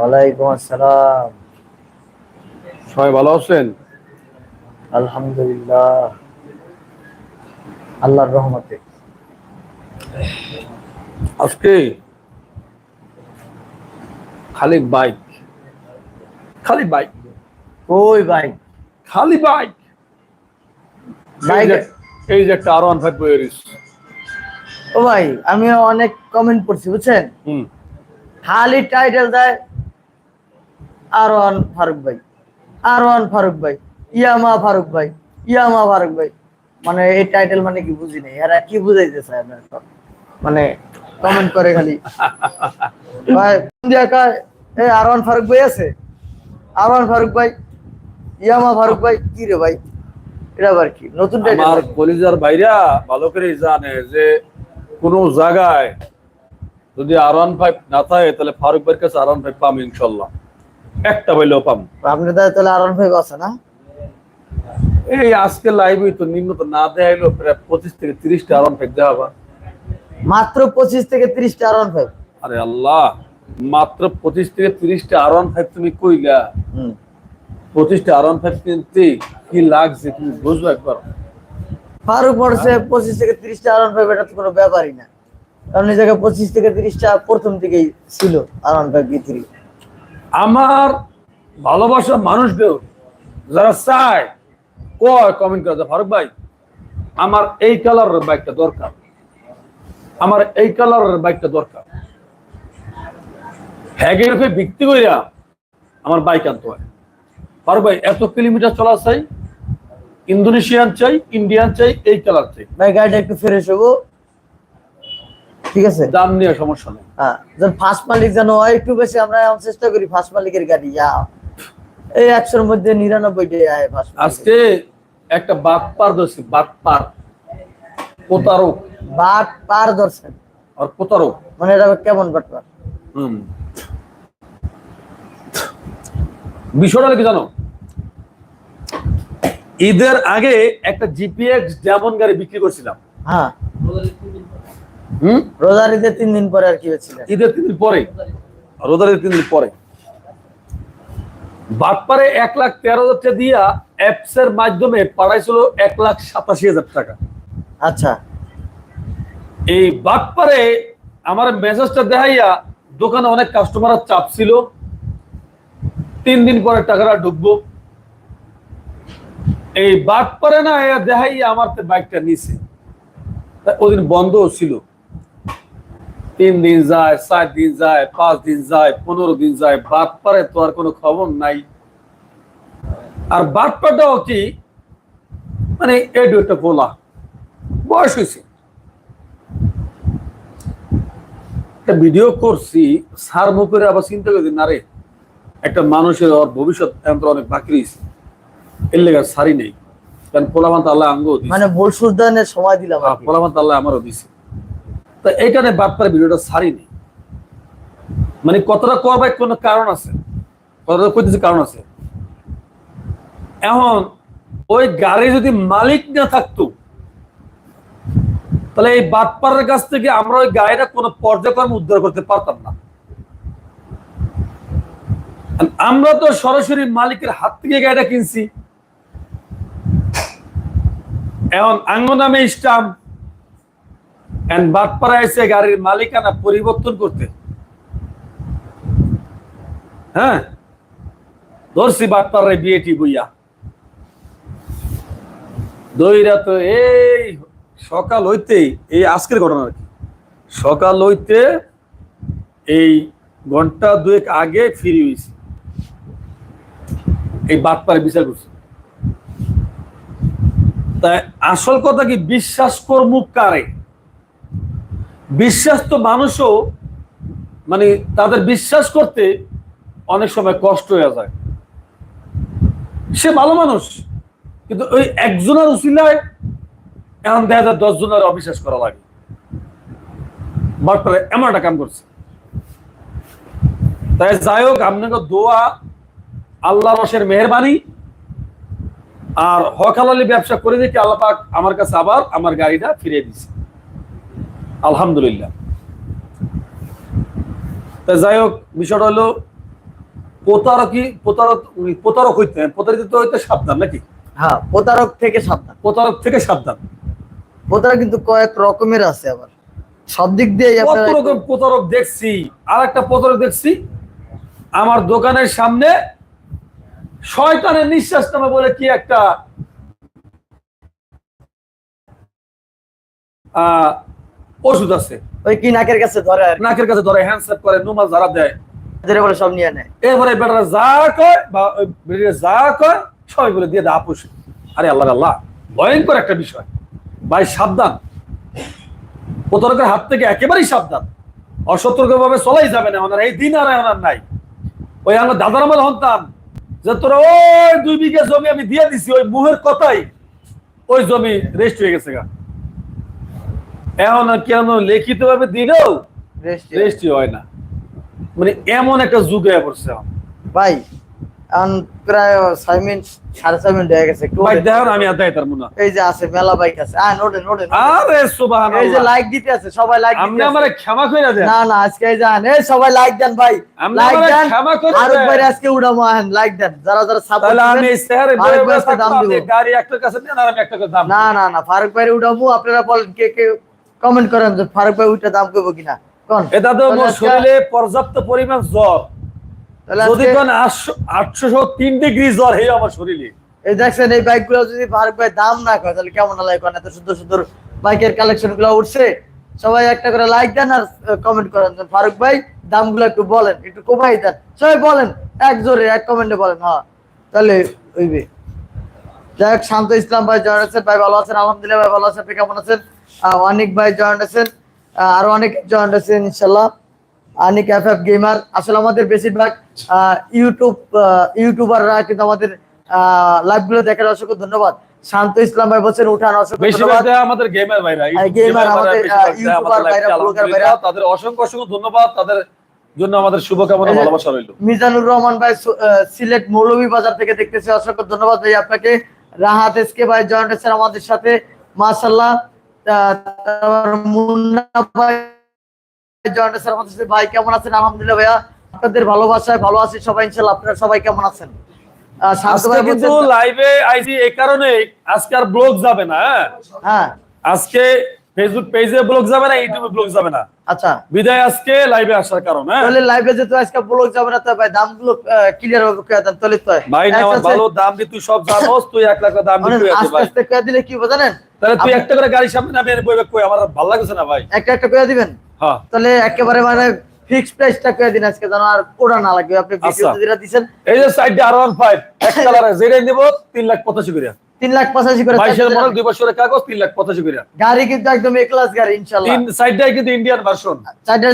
ওয়ালাইকুম আসসালাম। সবাই ভালো আছেন? আলহামদুলিল্লাহ। আল্লাহর রহমতে। আজকে খালি বাইক। খালি বাইক? ওই ভাই খালি বাইক? বাইক? এই যে একটা আর ওয়ান ফাইভ ও ভাই আমি অনেক কমেন্ট করছি বুঝছেন? খালি টাইটেল দেয় আর ওয়ান ফারুক ভাই। আর ওয়ান ফারুক ভাই ইয়ামা ফারুক ভাই ইয়ামা ফারুক ভাই। মানে এই টাইটেল মানে কি বুঝি নাই এরা কি বুঝাইতে চায় আপনার? মানে কমেন্ট করে খালি। ভাই দিয়া কয় এই আর ওয়ান ফারুক ভাই আছে? আর ওয়ান ফারুক ভাই ইয়ামা ফারুক ভাই কি রে ভাই? এটা আবার কি? নতুন আমার কলিজার ভাইরা ভালো করে জানে যে কোন জায়গায় যদি আর ওয়ান ফাইভ না থাকে তাহলে ফারুক ভাইয়ের কাছে আর ওয়ান ফাইভ পাম ইনশাল্লাহ। একটা বইলেও পাম। আপনার দাদা তাহলে আর ফাইভ আছে না? এই আজকে লাইভে তো নিম্ন তো না দেয়া হলো প্রায় পঁচিশ থেকে তিরিশটা আর ফাইভ দেওয়া বা মাত্র পঁচিশ থেকে তিরিশটা আর ফাইভ আরে আল্লাহ মাত্র পঁচিশ থেকে তিরিশটা আর ফাইভ তুমি কইলা। হুম। পঁচিশটা আর ফাইভ কিনতে কি লাগছে তুমি বুঝব একবার। ফারুক মোটরসে পঁচিশ থেকে তিরিশটা আর ফাইভ এটা তো কোনো ব্যাপারই না। কারণ এই জায়গায় পঁচিশ থেকে তিরিশটা প্রথম থেকেই ছিল আর ফাইভ থ্রি আমার ভালোবাসার মানুষদের যারা চায়, কয় কমেন্ট করে ফারুক ভাই, আমার এই কালারের বাইকটা দরকার। আমার এই কালারের বাইকটা দরকার। হ্যাগের হয়ে বিক্রি করিয়া আমার বাইক আনতে হয়। ফারুক ভাই, এত কিলোমিটার চলা চাই, ইন্দোনেশিয়ান চাই, ইন্ডিয়ান চাই, এই কালার চাই। ভাই, গাড়িটা একটু ফ্রেশ হব। ঠিক আছে? দাম নিয়ে সমস্যা নেই। হ্যাঁ যেন ফার্স্ট মালিক যেন হয় একটু বেশি আমরা চেষ্টা করি ফার্স্ট মালিকের গাড়ি যা এই একশোর মধ্যে আয় ফার্স্ট আজকে একটা বাদ পার ধরছি বাদ পার প্রতারক। বাট পার ধরছেন আর প্রতারক। মানে এটা কেমন বাটপার হুম। বিষয়টা কি জানো? ঈদের আগে একটা জিপিএক্স যেমন গাড়ি বিক্রি করছিলাম হ্যাঁ। হুম? রোজার ঈদের তিন দিন পরে আর কি হয়েছিল? ঈদের তিন দিন পরে? রোজারের তিন দিন পরে। বাটপারে এক লাখ তেরো হাজার টাকা দিয়া অ্যাপস এর মাধ্যমে পাঠাইছিল এক লাখ সাতাশি হাজার টাকা। আচ্ছা। এই বাটপারে আমার মেসেজটা দেখাইয়া দোকানে অনেক কাস্টমার চাপ ছিল। তিন দিন পরে টাকাটা ঢুকবো। এই বাটপারে না দেখাইয়া আমার বাইকটা নিছে। ওদিন বন্ধ ছিল। তিন দিন যায় চার দিন যায় পাঁচ দিন যায় পনেরো দিন যায় বাটপারে তো আর কোনো খবর নাই। আর বাটপাটাও কি? মানে এডু একটা বলা বয়স হয়েছে। একটা ভিডিও করছি সার মুখের আবার চিন্তা করছি না রে একটা মানুষের ওর ভবিষ্যৎ এখন তো অনেক বাকি রয়েছে। এর লেগে সারি নেই। কারণ পোলামান আল্লাহ আঙ্গ মানে শুদ্ধানের সময় দিলাম আর কি। আল্লাহ আমারও দিছে। তা এইখানে বাটপার ভিডিওটা সারি নেই মানে কতটা করবার কোনো কারণ আছে? কতটা কইতেছে কারণ আছে। এখন ওই গাড়ি যদি মালিক না থাকতো, তাহলে এই বাটপাড়ের কাছ থেকে আমরা ওই গাড়িটা কোনো পর্যায়ক্রমে উদ্ধার করতে পারতাম না। আমরা তো সরাসরি মালিকের হাত থেকে গাড়িটা কিনছি। এখন আঙ্গ নামে স্টাম্প এন্ড বাটপাড়া এসে গাড়ির মালিকানা পরিবর্তন করতে। হ্যাঁ? ধরছি বাটপাড়ায় বিয়েটি বইয়া। দইরা তো এই সকাল হইতেই এই আজকের ঘটনা আর কি। সকাল হইতে এই ঘণ্টা দুয়েক আগে ফিরি হয়েছি এই বাটপারে বিচার করছি। তাই আসল কথা কি, বিশ্বাস করব কারে? বিশ্বাস তো মানুষও মানে তাদের বিশ্বাস করতে অনেক সময় কষ্ট হয়ে যায়। সে ভালো মানুষ, কিন্তু ওই একজনের উচিলায় এখন দেখা যায় দশ জনের অবিশ্বাস করা লাগে। বাটপারে এমন একটা কাম করছে। তাই যাই হোক, আপনাকে দোয়া আল্লাহ রসের মেহরবানি, আর হকালালি ব্যবসা করে দেখে আল্লাহ পাক আমার কাছে আবার আমার গাড়িটা ফিরিয়ে দিছে আলহামদুলিল্লাহ। তা যাই হোক বিষয়টা হলো প্রতারকই প্রতারক প্রতারক হইতেন প্রতারিত হইতে সাবধান নাকি? হ্যাঁ প্রতারক থেকে সাবধান। প্রতারক থেকে সাবধান। প্রতারক কিন্তু কয়েক রকমের আছে আবার। সব দিক দিয়ে কত রকম প্রতারক দেখছি আর একটা প্রতারক দেখছি আমার দোকানের সামনে শয়তানের নিঃশ্বাস নামে বলে কি একটা আহ, ওষুধ আছে। ওই কি নাকের কাছে ধরে নাকের কাছে ধরে হ্যান্ডসেপ করে নুমাজ ধারা দেয়। ধরে বলে সব নিয়ে নেয়। এরপরে বেটারা যা কয় বা যা কয় সবাই বলে দিয়ে দেয় আপুস আরে আল্লাহ আল্লাহ ভয়ঙ্কর একটা বিষয়। ভাই সাবধান। প্রতারকের হাত থেকে একেবারেই সাবধান। অসতর্ক ভাবে চলাই যাবে না ওনার এই দিন আর ওনার নাই। ওই আমার দাদার আমার হন্তান যে তোরা ওই দুই বিঘা জমি আমি দিয়ে দিছি ওই মুহের কথাই ওই জমি রেস্ট হয়ে গেছে গা। এখন কেন লিখিত ভাবে দিলেও রেস্ট হয়। না। মানে এমন একটা যুগ হয়ে পড়ছে ভাই এখন প্রায় ছয় মিনিট সাড়ে ছয় মিনিট হয়ে গেছে ভাই ওঠেন। আমি আর দেয়তার মনে। এই যে আছে মেলা বাইক আছে। আরে সুবাহ এই যে লাইক দিতে আছে সবাই লাইক আপনি আমার। ক্ষমা দেন। না না আজকে এই যান এই সবাই লাইক দেন ভাই। লাইক দেন ক্ষমা করে আর ভাই আজকে উড়ামো আহেন লাইক দেন। যারা যারা সাপোর্ট তাহলে আমি বয়ে বয়ে দাম দিব। গাড়ি কাছে নেন আর আমি করে দাম না না না ফারুক ভাই উঠাবো আপনারা বলেন কে কে কমেন্ট করেন যে ফারুক ভাই উঠে দাম করব কিনা। কোন। এটা তো মোর শরীরে পর্যাপ্ত পরিমাণ জ্বর। তাহলে যদি কোন আটশো তিন ডিগ্রি জ্বর হে আমার শরীরে। এই দেখছেন এই বাইকগুলো যদি ফারুক ভাই দাম না করে তাহলে কেমন লাগে কোন এত সুন্দর সুন্দর বাইকের কালেকশনগুলো উঠছে। সবাই একটা করে লাইক দেন আর কমেন্ট করেন যে ফারুক ভাই দামগুলো একটু বলেন একটু কমাই দেন। সবাই বলেন এক জোরে এক কমেন্টে বলেন হ্যাঁ। তাহলে হইবে। যাই হোক শান্ত ইসলাম ভাই জয়েন আছেন ভাই ভালো আছেন আলহামদুলিল্লাহ ভাই ভালো আছেন আপনি কেমন আছেন? অনিক ভাই জয়েন আছেন। আরও অনেক জয়েন আছেন ইনশাল্লাহ আনিক এফ এফ গেমার আসলে আমাদের বেশিরভাগ ইউটিউব ইউটিউবাররা কিন্তু আমাদের লাইভগুলো দেখার অসংখ্য ধন্যবাদ। শান্ত ইসলাম ভাই বলছেন উঠান আমাদের গেমার ভাইরা gamer আমাদের, ইউটিউবার ভাইরা, ব্লগার ভাইরা। তাদের অসংখ্য অসংখ্য ধন্যবাদ তাদের জন্য আমাদের শুভকামনা ভালোবাসা রইল। মিজানুর রহমান ভাই সিলেট মৌলভী বাজার থেকে দেখতেছে অসংখ্য ধন্যবাদ ভাই আপনাকে। রাহাত এসকে ভাই জয়েন্ট আছেন আমাদের সাথে মুন্না ভাই কেমন আছেন? আলহামদুলিল্লাহ ভাইয়া আপনাদের ভালোবাসায় ভালো আছি সবাই ইনশাল্লাহ আপনারা সবাই কেমন আছেন? আহ, ভাই কিন্তু বলছেন- লাইভে আইছি এই কারণে আজকে আর ব্লগ যাবে না হ্যাঁ? হ্যাঁ। আজকে ফেসবুক পেজে ব্লগ যাবে না ইউটিউবে ব্লগ যাবে না। আচ্ছা। বিদায় আজকে লাইভে আসার কারণ হ্যাঁ? তাহলে লাইভে যেহেতু আজকে ব্লগ যাবে না ভাই দামগুলো ক্লিয়ার হবে কয়ে দেন তাহলে তো। ভাই না আমার ভালো দাম দিয়ে তুই সব জানোস তুই এক লাখ দাম দিয়ে তুই আস্তে আস্তে কয়ে দিলে কি হবে জানেন? তাহলে তুই একটা করে গাড়ির সামনে নামে এনে বইবে কই? আমার ভালো লাগছে না ভাই। একটা একটা করে দিবেন? হ্যাঁ। তাহলে একেবারে মানে ফিক্সড প্রাইসটা করে দিন আজকে যেন আর ওরা না লাগবে আপনি ভিডিওতে আচ্ছা। যেটা দিচ্ছেন এই যে সাইডে আর ওয়ান ফাইভ এক কালারে যেটাই নেব তিন লাখ পঁচাশি করে তিন লাখ পঁচাশি করে বাইশের মডেল দুই বছরের কাগজ তিন লাখ পঁচাশি করে গাড়ি কিন্তু একদম এ ক্লাস গাড়ি ইনশাল্লাহ তিন সাইডটাই কিন্তু ইন্ডিয়ান ভার্সন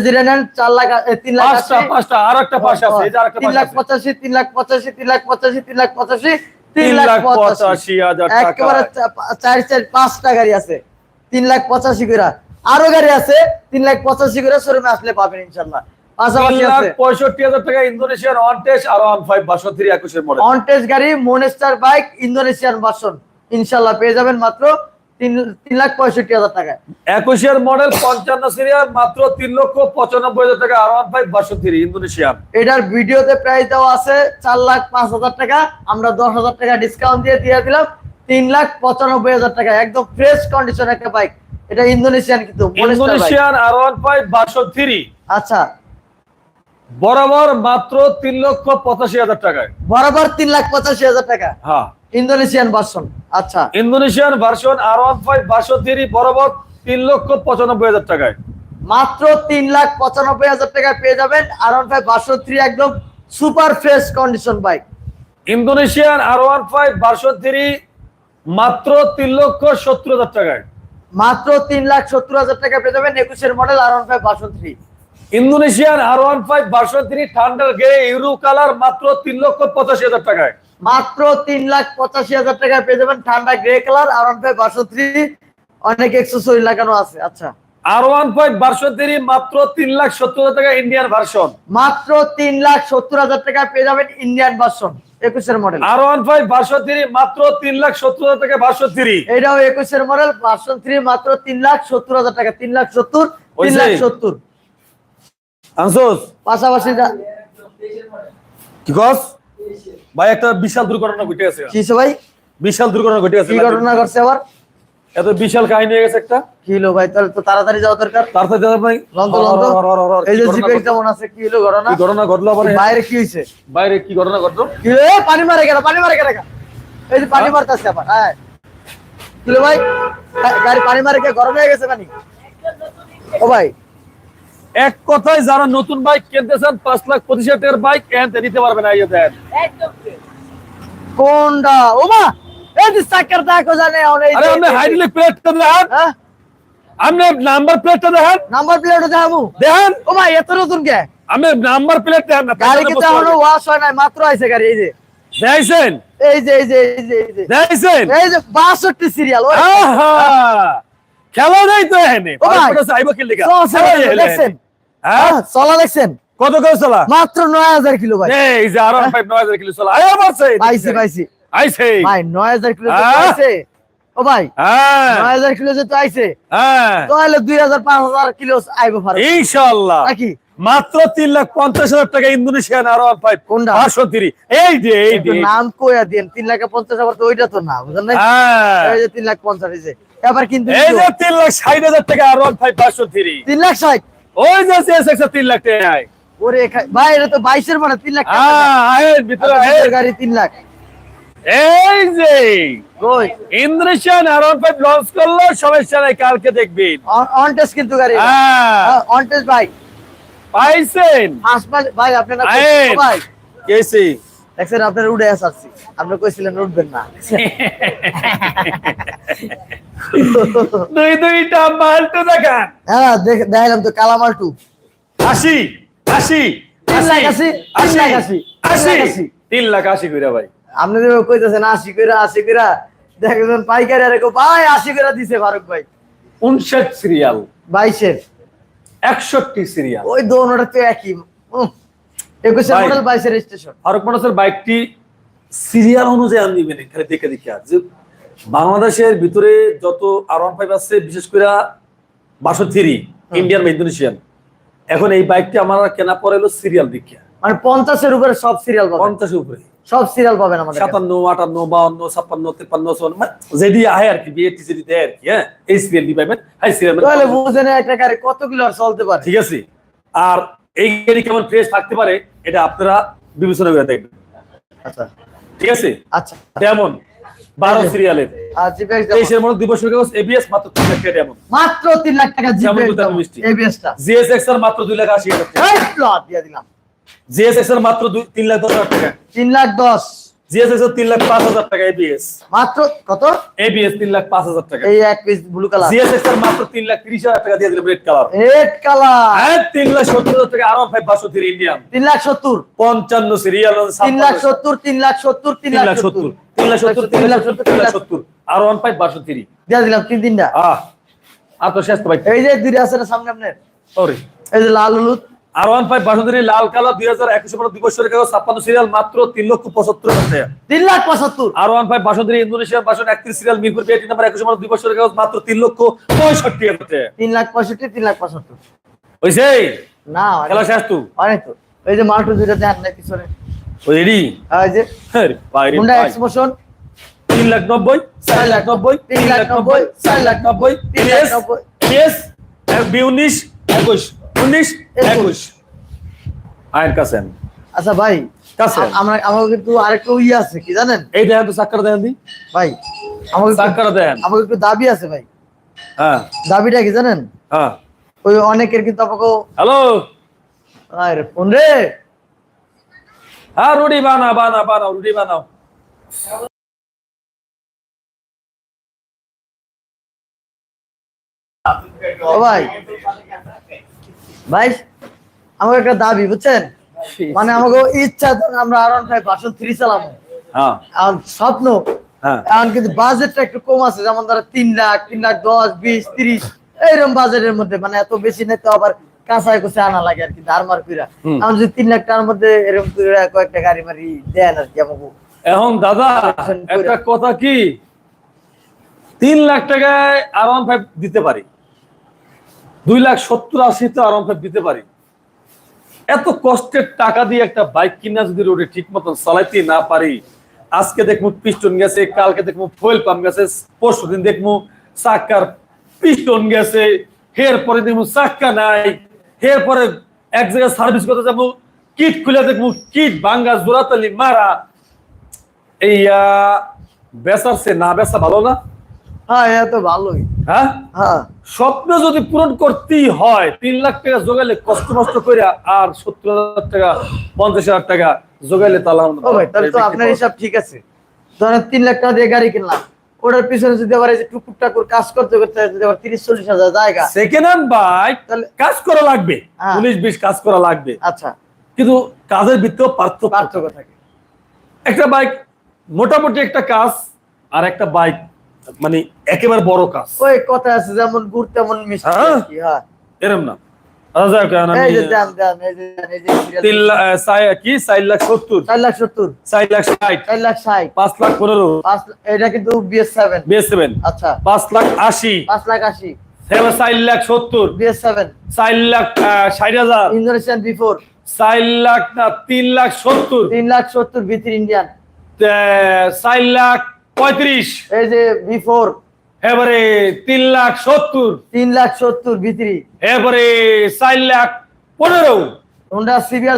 জিরে নেন চার লাখ তিন লাখ পাঁচটা পাঁচটা আর একটা পাশে আছে এই যে তিন লাখ পঁচাশি তিন লাখ পঁচাশি তিন লাখ পঁচাশি তিন লাখ পঁচাশি তিন লাখ পঁচাশি হাজার টাকা একেবারে চার চার পাঁচটা গাড়ি আছে তিন লাখ পঁচাশি করে আরও গাড়ি আছে তিন লাখ পঁচাশি করে শোরুমে আসলে পাবেন ইনশাল্লাহ পঁয়ষট্টি হাজার টাকা ইন্দোনেশিয়ার ওয়ান আর ওয়ান ফাইভ একুশের মডেল অনটেস গাড়ি মনেস্টার বাইক ইন্দোনেশিয়ান ভার্সন ইনশাল্লাহ পেয়ে যাবেন মাত্র তিন লাখ পঁয়ষট্টি হাজার একুশের মডেল পঞ্চান্ন সিরিয়াল মাত্র তিন লক্ষ পঁচানব্বই হাজার টাকা আর ওয়ান ফাইভ বাষট্টি ইন্দোনেশিয়ান এটার ভিডিওতে প্রাইস দেওয়া আছে চার লাখ পাঁচ হাজার টাকা আমরা দশ হাজার টাকা ডিসকাউন্ট দিয়ে দিয়ে দিলাম তিন লাখ পঁচানব্বই হাজার টাকা একদম ফ্রেশ কন্ডিশন একটা বাইক এটা ইন্দোনেশিয়ান কিন্তু। ইন্দোনেশিয়ান আর ওয়ান ফাইভ বাষট্টি। আচ্ছা। বরাবর মাত্র তিন লক্ষ পঁচাশি হাজার টাকায়। বরাবর তিন লাখ পঁচাশি হাজার টাকা। হ্যাঁ। Indonesian version. আচ্ছা। Indonesian version R one five বাষট্টি বরাবর তিন লক্ষ পঁচানব্বই হাজার টাকায়। মাত্র তিন লাখ পঁচানব্বই হাজার টাকায় পেয়ে যাবেন আর ওয়ান ফাইভ বাষট্টি একদম super fresh condition bike. Indonesian R one five বাষট্টি মাত্র তিন লক্ষ সত্তর হাজার টাকায়। মাত্র তিন লাখ সত্তর হাজার টাকা পেয়ে যাবেন একুশের মডেল আর ওয়ান ফাইভ বাষট্টি। ইন্দোনেশিয়ান আর ওয়ান ফাইভ বাষট্টি ঠান্ডার গে ইউরো কালার মাত্র তিন লক্ষ পঁচাশি হাজার টাকায়। মাত্র তিন লাখ পঁচাশি হাজার টাকায় পেয়ে যাবেন ঠান্ডা grey colour R one five বাষট্টি অনেক এক্সেসরি লাগানো আছে আচ্ছা। আর ওয়ান ফাইভ বাষট্টি মাত্র তিন লাখ সত্তর হাজার টাকা ইন্ডিয়ান ভার্সন মাত্র তিন লাখ সত্তর হাজার টাকায় পেয়ে যাবেন ইন্ডিয়ান ভার্সন একুশের মডেল আর ওয়ান ফাইভ বাষট্টি মাত্র তিন লাখ সত্তর হাজার টাকা বাষট্টি। এটাও একুশের মডেল ভার্সন থ্রি মাত্র তিন লাখ সত্তর হাজার টাকা তিন লাখ সত্তর তিন লাখ সত্তর। পাশাপাশি কি কস? ভাই একটা বিশাল দুর্ঘটনা ঘটে গেছে কি ভাই? বিশাল দুর্ঘটনা ঘটে গেছে কি ঘটনা ঘটছে আবার? এত বিশাল কাহিনী হয়ে গেছে একটা। কি হলো ভাই? তাহলে তো তাড়াতাড়ি যাওয়া দরকার। তাড়াতাড়ি দাদা ভাই। লন্ত লন্ত এই যে ঘটনা জিপে ঘটলো? যেমন আছে কি হলো ঘটনা? কি ঘটনা ঘটলো আবার? বাইরে কি হইছে? বাইরে কি ঘটনা ঘটলো? কি? পানি মারে কেন পানি মারে কেন এই যে পানি মারতেছে আবার হ্যাঁ কি হলো ভাই? গাড়ি পানি মারে কে গরম হয়ে গেছে পানি? ও ভাই এক কথায় যারা নতুন বাইক কিনতেছেন পাঁচ লাখ পঁচিশ হাজার বাইক এনতে নিতে পারবেন না এই যে দেন। কোনটা? ও মা এই যে সাকার দেখো জানে আরে যে- আপনি হাইড্রোলিক প্লেটটা দেখেন। হ্যাঁ? আপনি নাম্বার প্লেটটা দেখেন। নাম্বার প্লেট দেখামু দেখেন। ও ভাই এত নতুন কে? আপনি নাম্বার প্লেট দেখেন না গাড়ি কিন্তু এখনও ওয়াশ হয় নাই মাত্র আইছে গাড়ি এই যে। এই যে এই যে এই যে এই যে। এই যে বাষট্টি সিরিয়াল আহা! খেলা নাই তো এখানে। ও ভাই, আইব কি লিগা হ্যাঁ? হ্যাঁ, চলা দেখছেন? কত করে চলা? মাত্র নয় হাজার কিলো ভাই। এই যে আরও ফাইভ নয় হাজার কিলো চলা। আয় পাইছি পাইছি। আইছে। ভাই নয় হাজার কিলো আইছে ও ভাই হ্যাঁ। নয় হাজার কিলো যেহেতু আইছে হ্যাঁ। তাহলে দুই হাজার পাঁচ হাজার কিলো আইবো পারে ইনশাআল্লাহ। নাকি মাত্র তিন লাখ পঞ্চাশ হাজার টাকা ইন্দোনেশিয়ান আর ওয়ান ফাইভ। কোনটা? পাঁচশো তিরিশ এই যে এই যে। নাম কইয়া দিন তিন লাখ পঞ্চাশ হাজার তো ওইটা তো না বুঝলেন হ্যাঁ। তিন লাখ পঞ্চাশ এবার কিন্তু এই যে তিন লাখ ষাট হাজার টাকা আর ওয়ান ফাইভ পাঁচশো তিরিশ তিন লাখ ষাট? ওই যে CSX এর তিন লাখ টাকা ওরে ভাই এটা তো বাইশের মানে তিন লাখ টাকা। হ্যাঁ আয়ের ভিতরে আয়ের। গাড়ি তিন লাখ। এই যে কই? ইন্দোনেশিয়ান আর ওয়ান লঞ্চ করল সমস্যা নাই কালকে দেখবেন অন টেস্ট কিন্তু গাড়ি হ্যাঁ অন টেস্ট ভাই। পাইছেন? হাসপাতাল ভাই আপনার। ভাই কেসি। দেখছেন আপনার উঠে আসছি। আপনি কইছিলেন উঠবেন না। দুই দুইটা মাল্টু দেখান। হ্যাঁ দেখ- দেখাইলাম তো আশি আশি তিন লাখ আশি, তিন আশি, আশি তিন লাখ আশি। করে ভাই। আপনি যে কইতেছেন আশি কইরা আশি কইরা পাইকারি আর কেউ ভাই আশি কইরা দিছে ফারুক ভাই। উনষাট সিরিয়াল। বাইশের। একষট্টি সিরিয়াল। ওই দোনোটা তো একই। ভাই। মডেল বাইশের স্টেশন। ফারুক মোটরসের বাইকটি সিরিয়াল অনুযায়ী আমি দিবেন খালি দেখে দেখে আর যে বাংলাদেশের ভিতরে যত আর ওয়ান ফাইভ আছে বিশেষ করে বাসো থ্রি ইন্ডিয়ান বা ইন্দোনেশিয়ান এখন এই বাইকটি আমার কেনা পরে হলো সিরিয়াল দীক্ষা মানে পঞ্চাশের উপরে সব সিরিয়াল পাবেন? পঞ্চাশের উপরে। সব সিরিয়াল পাবেন আমাদের। সাতান্ন আটান্ন বাউন্ন ছাপ্পান্ন তেপান্ন চুয়ান্ন মানে যেটি আহে আর কি বিএটি যেটি দেয় আর কি হ্যাঁ? এই সিরিয়াল দি পাইবেন হাই সিরিয়াল তাহলে বুঝেন একটা গাড়ি কত কিলো আর চলতে পারে। ঠিক আছে। আর এই গাড়ি কেমন ফ্রেশ থাকতে পারে এটা আপনারা বিবেচনা করে দেখবেন। আচ্ছা। ঠিক আছে? আচ্ছা। তেমন বারো সিরিয়ালের আর তেইশের মধ্যে দুই বছর কাগজ এবিএস মাত্র তিন লাখ টাকা এমন মাত্র তিন লাখ টাকা আর এবিএসটা জিএসএক্স এর মাত্র দুই লাখ আশি হাজার দিয়ে দিলাম জিএসএক্স এর মাত্র তিন লাখ দশ হাজার টাকা তিন লাখ দশ জিএসএক্স এর তিন লাখ পাঁচ হাজার টাকা এবিএস মাত্র কত এবিএস তিন লাখ পাঁচ হাজার টাকা এই এক পিস ব্লু কালার জিএসএক্স এর মাত্র তিন লাখ তিরিশ হাজার টাকা দিয়ে দিলাম রেড কালার রেড কালার হ্যাঁ তিন লাখ সত্তর হাজার টাকা আরও ফাইভ ইন্ডিয়ান তিন লাখ সত্তর পঞ্চান্ন সিরিয়াল তিন লাখ সত্তর তিন লাখ সত্তর তিন লাখ সত্তর তিন লাখ সত্তর তিন লাখ সত্তর তিন লাখ সত্তর। আর ওয়ান ফাইভ বাসো থ্রি দিয়ে দিলাম তিন তিনটা। আহ আর তো শেষ তো ভাই। এই যে দুইটা আছে না সামনে আপনার? সরি এই যে লাল হলুদ। আর ওয়ান ফাইভ বাসো লাল কালো দুই হাজার একুশ দুই বছরের কাগজ ছাপ্পান্ন সিরিয়াল মাত্র তিন লক্ষ পঁচাত্তর হাজার তিন লাখ পঁচাত্তর। আর ওয়ান ফাইভ বাসো থ্রি ইন্দোনেশিয়ার বাসন একত্রিশ সিরিয়াল মিরপুর বিআইটি নাম্বার একুশ দুই বছরের কাগজ মাত্র তিন লক্ষ পঁয়ষট্টি হাজার তিন লাখ পঁয়ষট্টি তিন লাখ পঁচাত্তর। হয়েছে না খেলা শেষ তো? অনেক তো। এই যে মাল্টু দুইটা দেন না পিছনে ওই রেডি আর এই যে। বাইরে হুন্ডা এক্সমোশন তিন লাখ নব্বই চার লাখ নব্বই তিন লাখ নব্বই চার লাখ নব্বই তিন লাখ নব্বই। এস বি উনিশ একুশ উনিশ একুশ। আয়ের কাছে। আচ্ছা ভাই কাছে। আমরা আমাকে কিন্তু আরেকটু ইয়ে আছে কি জানেন? এই দেখেন তো চাক্কার দেখেন দি। ভাই আমাকে চাক্কার দেখেন আমাকে একটু দাবি আছে ভাই। হ্যাঁ। দাবিটা কি জানেন? হ্যাঁ। ওই অনেকের কিন্তু আমাকে হ্যালো। আরে ফোন রে। হ্যাঁ রুটি বানাও বানাও বানাও রুটি বানাও। ভাই ভাই আমাকে একটা দাবি বুঝছেন? মানে আমাকে ইচ্ছা আমরা আর ফাইভ ভার্সন থ্রি চালাবো। হ্যাঁ। আর স্বপ্ন হ্যাঁ। এখন কিন্তু বাজেটটা একটু কম আছে যেমন ধরো তিন লাখ তিন লাখ দশ বিশ তিরিশ এইরকম বাজেটের মধ্যে মানে এত বেশি নেই তো আবার কাঁচায় কুচে আনা লাগে আর কি যদি তিন লাখ টাকার মধ্যে এরকম কয়েকটা গাড়ি মারি দেন আর কি আমাকে। এখন দাদা একটা কথা কি? তিন লাখ টাকায় আর ওয়ান ফাইভ দিতে পারি। দুই লাখ সত্তর আশি তো আর ওয়ান ফাইভ দিতে পারি। এত কষ্টের টাকা দিয়ে একটা বাইক কিনা যদি রোডে ঠিক মতন চালাইতে না পারি আজকে দেখব পিস্টন গেছে কালকে দেখব ফুয়েল পাম্প গেছে পরশু দিন দেখব চাক্কার পিস্টন গেছে এর পরে দেখব চাক্কা নাই। এর পরে এক জায়গায় সার্ভিস করতে যাব কিট খুলে দেখব কিট ভাঙ্গা জোড়াতালি মারা। এই আহ, বেচারছে না বেচা ভালো না? হ্যাঁ এটা তো ভালোই। হ্যাঁ? হ্যাঁ। স্বপ্ন যদি পূরণ করতেই হয় তিন লাখ টাকা জোগাইলে কষ্ট মষ্ট করে আর সত্তর হাজার টাকা পঞ্চাশ হাজার টাকা জোগাইলে তাহলে ও ভাই তাহলে তো আপনার হিসাব ঠিক আছে। ধরেন তিন লাখ টাকা দিয়ে গাড়ি কিনলাম। ওটার পিছনে যদি আবার এই যে টুকুর টাকুর কাজ করতে করতে যদি আবার তিরিশ চল্লিশ হাজার জায়গা। সেকেন্ড হ্যান্ড বাইক তাহলে কাজ করা লাগবে। হ্যাঁ। উনিশ বিশ কাজ করা লাগবে। আচ্ছা। কিন্তু কাজের ভিত্তিও পার্থক্য পার্থক্য থাকে। একটা বাইক মোটামুটি একটা কাজ আর একটা বাইক মানে একেবারে বড় কাজ। ওই কথা আছে যেমন গুড় তেমন মিষ্টি হ্যাঁ। হ্যাঁ। এরম না। কি? চার লাখ সত্তর। চার লাখ সত্তর। চার লাখ ষাট। চার লাখ ষাট। পাঁচ লাখ পনেরো। এটা কিন্তু বিএস সেভেন বিএস সেভেন আচ্ছা। পাঁচ লাখ আশি। পাঁচ লাখ আশি। চার লাখ সত্তর। বিএস সেভেন চার লাখ আহ, ষাট হাজার। ইন্দোনেশিয়ান বি ফোর চার লাখ না তিন লাখ সত্তর। তিন লাখ সত্তর ভিতর ইন্ডিয়ান চার লাখ পঁয়ত্রিশ। এই যে বি ফোর এবারে তিন লাখ সত্তর। তিন লাখ সত্তর ভিতরি এরপরে চার লাখ পনেরো। হোন্ডা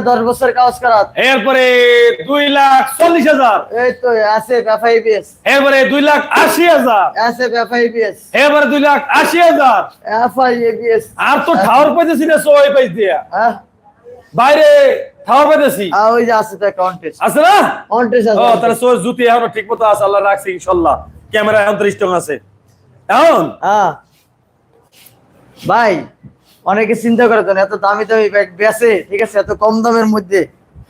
দশ বছর কাজ করা এরপরে দুই লাখ চল্লিশ হাজার। এই তো আছে এরপরে দুই লাখ আশি হাজার। আছে এরপরে দুই লাখ আশি হাজার। আর তো ঠাওয়ার পাইতেছি না সবাই পাইছ দিয়া। হ্যাঁ? বাইরে পাইতেছি আর ওই যে আছে তো কন্টেস্ট আছে না? কন্টেস্ট ও তাহলে সোর জুতি এখনও ঠিক মতো আছে আল্লাহ রাখছি ইনশাল্লাহ। ক্যামেরা এখন আছে। হ্যাঁ ভাই অনেকে চিন্তা করে এত দামি দামি ব্যাগ বেচে ঠিক আছে এত কম দামের মধ্যে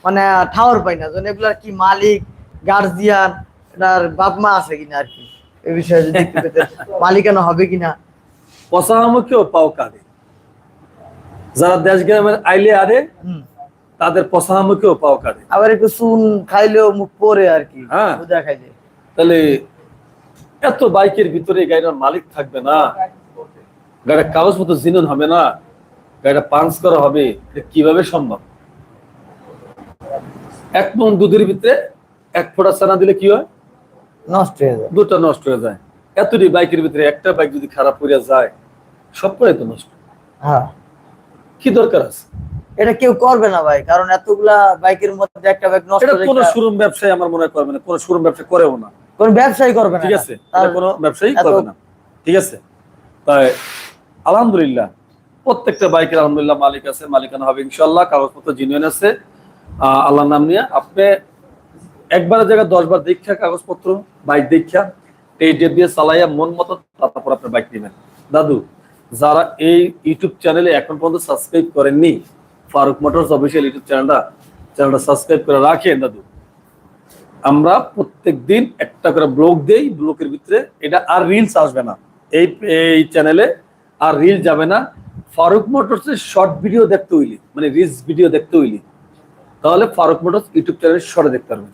মানে ঠাওয়ার পাই না যেন এগুলার কি মালিক গার্জিয়ান এটার বাপ মা আছে কিনা আর কি? এই বিষয়ে যদি একটু পেতে মালিকানা হবে কিনা? পশামুখীও পাও কাঁদে যারা দেশ গ্রামের আইলে আরে। তাদের পশামুখীও পাও কাঁদে আবার একটু চুন খাইলেও মুখ পরে আর কি হ্যাঁ। খাইলে। তাহলে এত বাইকের ভিতরে গাড়ির মালিক থাকবে না। গাড়ির কাগজপত্র জিনন হবে না। গাড়িটা পাঞ্চ করা হবে। কীভাবে সম্ভব? এক মন দুধের ভিতরে এক ফোঁটা চানা দিলে কি হয়? নষ্ট হয়ে যায়। দুটা নষ্ট হয়ে যায়। এতটি বাইকের ভিতরে একটা বাইক যদি খারাপ হয়ে যায় সব করে তো নষ্ট? হ্যাঁ। কি দরকার আছে? এটা কেউ করবে না ভাই কারণ এতগুলা বাইকের মধ্যে একটা বাইক নষ্ট হলে কোনো শোরুম ব্যবসায়ী আমার মনে হয় করবে না। কোনো শোরুম ব্যবসা করেও না। কোন ব্যবসায়ী করবে না ঠিক আছে কোনো ব্যবসায়ী করবে না। ঠিক আছে তাই আলহামদুলিল্লাহ প্রত্যেকটা বাইকের আলহামদুলিল্লাহ মালিক আছে মালিকানা হবে ইনশাল্লাহ কাগজপত্র জিনিয়ন আছে। আল্লাহর নাম নিয়ে আপনি একবারের জায়গায় দশ বার দীক্ষা কাগজপত্র বাইক দীক্ষা এই ডেট দিয়ে চালাইয়া মন মতো তারপর আপনার বাইক নেবেন। দাদু যারা এই ইউটিউব চ্যানেলে এখন পর্যন্ত সাবস্ক্রাইব করেননি ফারুক মোটরস অফিসিয়াল ইউটিউব চ্যানেলটা চ্যানেলটা সাবস্ক্রাইব করে রাখেন দাদু। আমরা প্রত্যেক দিন একটা করে ব্লগ দেই ব্লকের ভিতরে এটা আর রিলস আসবে না। এই এই চ্যানেলে আর রিল যাবে না। ফারুক মোটরসের শর্ট ভিডিও দেখতে হইলি মানে রিলস ভিডিও দেখতে হইলি, তাহলে ফারুক মোটরস ইউটিউব চ্যানেল শর্টে দেখতে পারবেন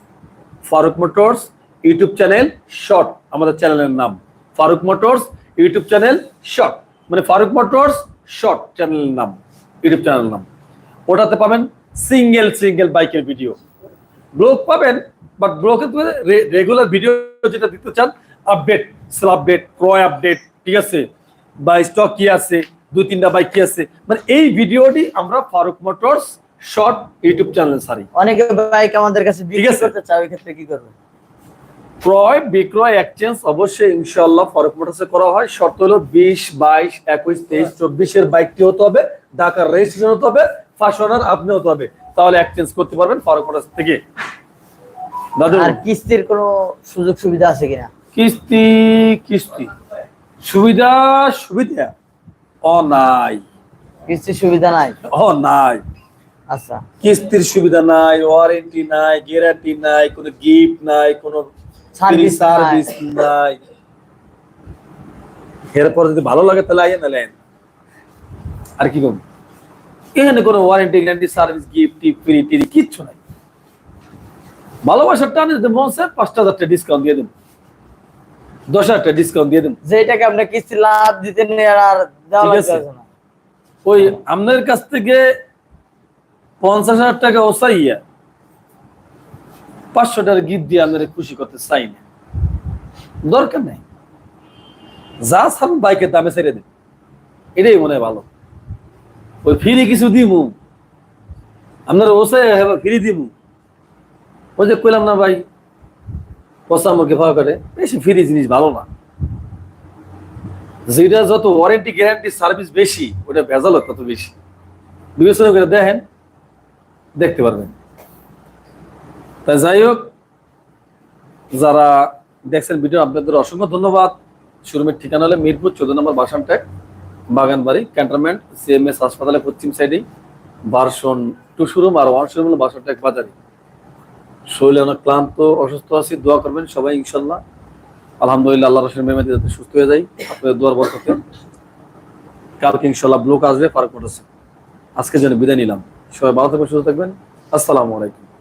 Faruk motors YouTube channel short আমাদের চ্যানেলের নাম। Faruk motors YouTube channel short মানে ফারুক মোটরস শর্ট চ্যানেলের নাম, ইউটিউব চ্যানেলের নাম। ওটাতে পাবেন সিঙ্গেল সিঙ্গেল বাইকের ভিডিও ব্লগ পাবেন বাট ব্লগে তুমি রেগুলার ভিডিও যেটা দিতে চান আপডেট সেল আপডেট ক্রয় আপডেট ঠিক আছে? বা স্টক কি আছে? দুই তিনটা বাইক কি আছে? মানে এই ভিডিওটি আমরা Faruk motors short YouTube channel সারি অনেকে বাইক আমাদের কাছে বিক্রি করতে চায় ওই ক্ষেত্রে কি করবে? ক্রয় বিক্রয় এক্সচেঞ্জ অবশ্যই ইনশাআল্লাহ ফারুক মোটরসে করা হয়। শর্ত হলো বিশ বাইশ একুশ তেইশ চব্বিশের বাইকটি হতে হবে ঢাকার রেজিস্ট্রেশন হতে হবে ফার্স্ট ওনার আপনি হতে হবে। তাহলে এক্সচেঞ্জ করতে পারবেন ফারুক মোটরস থেকে। আর কিস্তির কোনো সুযোগ সুবিধা আছে কিনা? কিস্তি কিস্তি। সুবিধা সুবিধা? ও নাই। কিস্তির সুবিধা নাই? ও নাই। আচ্ছা। কিস্তির সুবিধা নাই ওয়ারেন্টি নাই গ্যারান্টি নাই কোনো গিফট নাই কোনো Service সার্ভিস নাই। এরপর যদি ভালো লাগে তাহলে নাহলে আইয়েন। আর কি করব? এখানে কোনো warranty guarantee service gift tip free tree কিচ্ছু নাই। ভালোবাসার টানে যদি মন চায় পাঁচটা হাজার টাকা ডিসকাউন্ট দিয়ে দেন দশ হাজার টাকা ডিসকাউন্ট দিয়ে দেন যেটাকে আমরা কিস্তি লাভ দিতে আর ওই আপনার কাছ থেকে পঞ্চাশ হাজার টাকা ওসাইয়া পাঁচশো টাকার গিফট দিয়ে আপনারা খুশি করতে চাই না। দরকার নেই। যা ছাড়ুন বাইকের দামে ছেড়ে দিন। এটাই মনে হয় ভালো। ওই ফ্রি কিছু দিমু। আপনার ওসে ফ্রি দিমু। ওই যে কইলাম না ভাই, পচা মুখে ভয় করে বেশি ফ্রি জিনিস ভালো না। যেটা যত ওয়ারেন্টি গ্যারান্টি সার্ভিস বেশি, ওটা ভেজাল তত বেশি। বিবেচনা করে দেখেন, দেখতে পারবেন। তাই যাই হোক, যারা দেখছেন ভিডিও আপনাদের অসংখ্য ধন্যবাদ। শোরুমের ঠিকানা হলে মিরপুর, চোদ্দ নম্বর বাসানটেক বাগানবাড়ি, ক্যান্টনমেন্ট সিএমএস হাসপাতালের পশ্চিম সাইডেই ভার্সন টু শোরুম আর ওয়ান শোরুম হলো বাসানটেক বাজারে। শরীরে অনেক ক্লান্ত, অসুস্থ আছি, দোয়া করবেন সবাই ইনশাল্লাহ। আলহামদুলিল্লাহ আল্লাহ রসুল মেহমাদি যাতে সুস্থ হয়ে যায় আপনাদের দোয়ার বরকতে। কালকে ইনশাল্লাহ ব্লক আসবে, পার্ক মোটরসে আজকের জন্য বিদায় নিলাম। সবাই ভালো থাকবেন, সুস্থ থাকবেন। আসসালামু আলাইকুম।